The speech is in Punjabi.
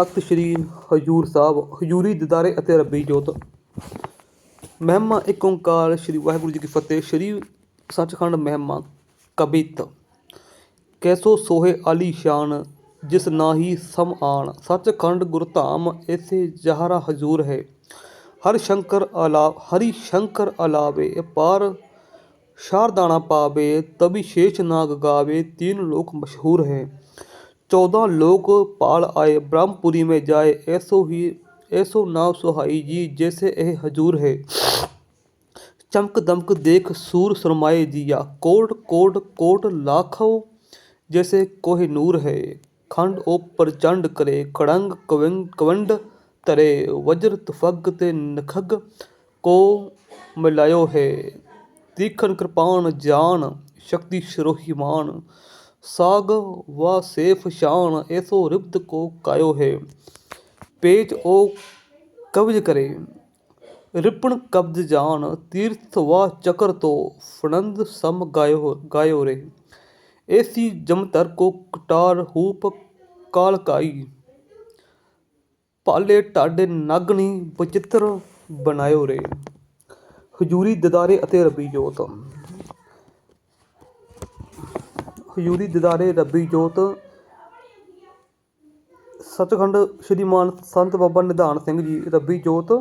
ਤਖਤ ਸ੍ਰੀ ਹਜੂਰ ਸਾਹਿਬ, ਹਜੂਰੀ ਦਿਦਾਰੇ ਅਤੇ ਰੱਬੀ ਜੋਤ। ਮਹਿਮਾ ਇੱਕ ਓੰਕਾਰ ਸ੍ਰੀ ਵਾਹਿਗੁਰੂ ਜੀ ਕੀ ਫਤਿਹ, ਸ੍ਰੀ ਸੱਚਖੰਡ ਮਹਿਮਾ ਕਬਿਤ। ਕੈਸੋ ਸੋਹੇ ਆਲੀ ਸ਼ਾਨ, ਜਿਸ ਨਾਹੀ ਸਮ ਆਣ। ਸੱਚਖੰਡ ਗੁਰਧਾਮ ਐਸੇ ਜਹਰਾ ਹਜੂਰ ਹੈ। ਹਰ ਸ਼ੰਕਰ ਅਲਾ, ਹਰੀ ਸ਼ੰਕਰ ਅਲਾਵੇ ਅਪਾਰ ਸ਼ਾਰਦਾਣਾ ਪਾਵੇ ਤਬੀ ਸ਼ੇਸ਼ ਨਾਗ ਗਾਵੇ, ਤਿੰਨ ਲੋਕ ਮਸ਼ਹੂਰ ਹੈ। चौदह लोक पाल आए ब्रह्मपुरी में जाए ऐसो ही ऐसो नाव सुहाई जी जैसे यह हजूर है चमक दमक देख सूर सरमाए जिया कोट कोट कोट लाखों जैसे कोह नूर है खंड ओ प्रचंड करे खड़ंग कविंग कवंड तरे वज्र तुफग ते नखग को मिलायो है तीखन कृपान जान शक्ति शिरोहिमान साग व सेफ शान ऐसो रिब्द को कायो है पेच ओ कब्ज करे ਰਿਪਣ ਕਬਜ਼ ਜਾਨ ਤੀਰਥ ਵਾ ਚਕਰ ਤੋ ਫਣੰਦ ਸਮ ਗਾਇਓ ਗਾਇਓ ਰੇ ਏਸੀ ਜਮਤਰ ਕੋ ਕਟਾਰ ਹੂਪ ਕਾਲਕਾਈ ਪਾਲੇ ਢਾਡੇ ਨਾਗਣੀ ਬਚਿੱਤਰ ਬਣਾਇਓ ਰੇ ਹਜੂਰੀ ਦਿਦਾਰੇ ਅਤੇ ਰੱਬੀ ਜੋਤ ਹਜੂਰੀ ਦਿਦਾਰੇ ਰੱਬੀ ਜੋਤ। ਸੱਚਖੰਡ ਸ਼੍ਰੀਮਾਨ ਸੰਤ ਬਾਬਾ ਨਿਧਾਨ ਸਿੰਘ ਜੀ ਰੱਬੀ ਜੋਤ।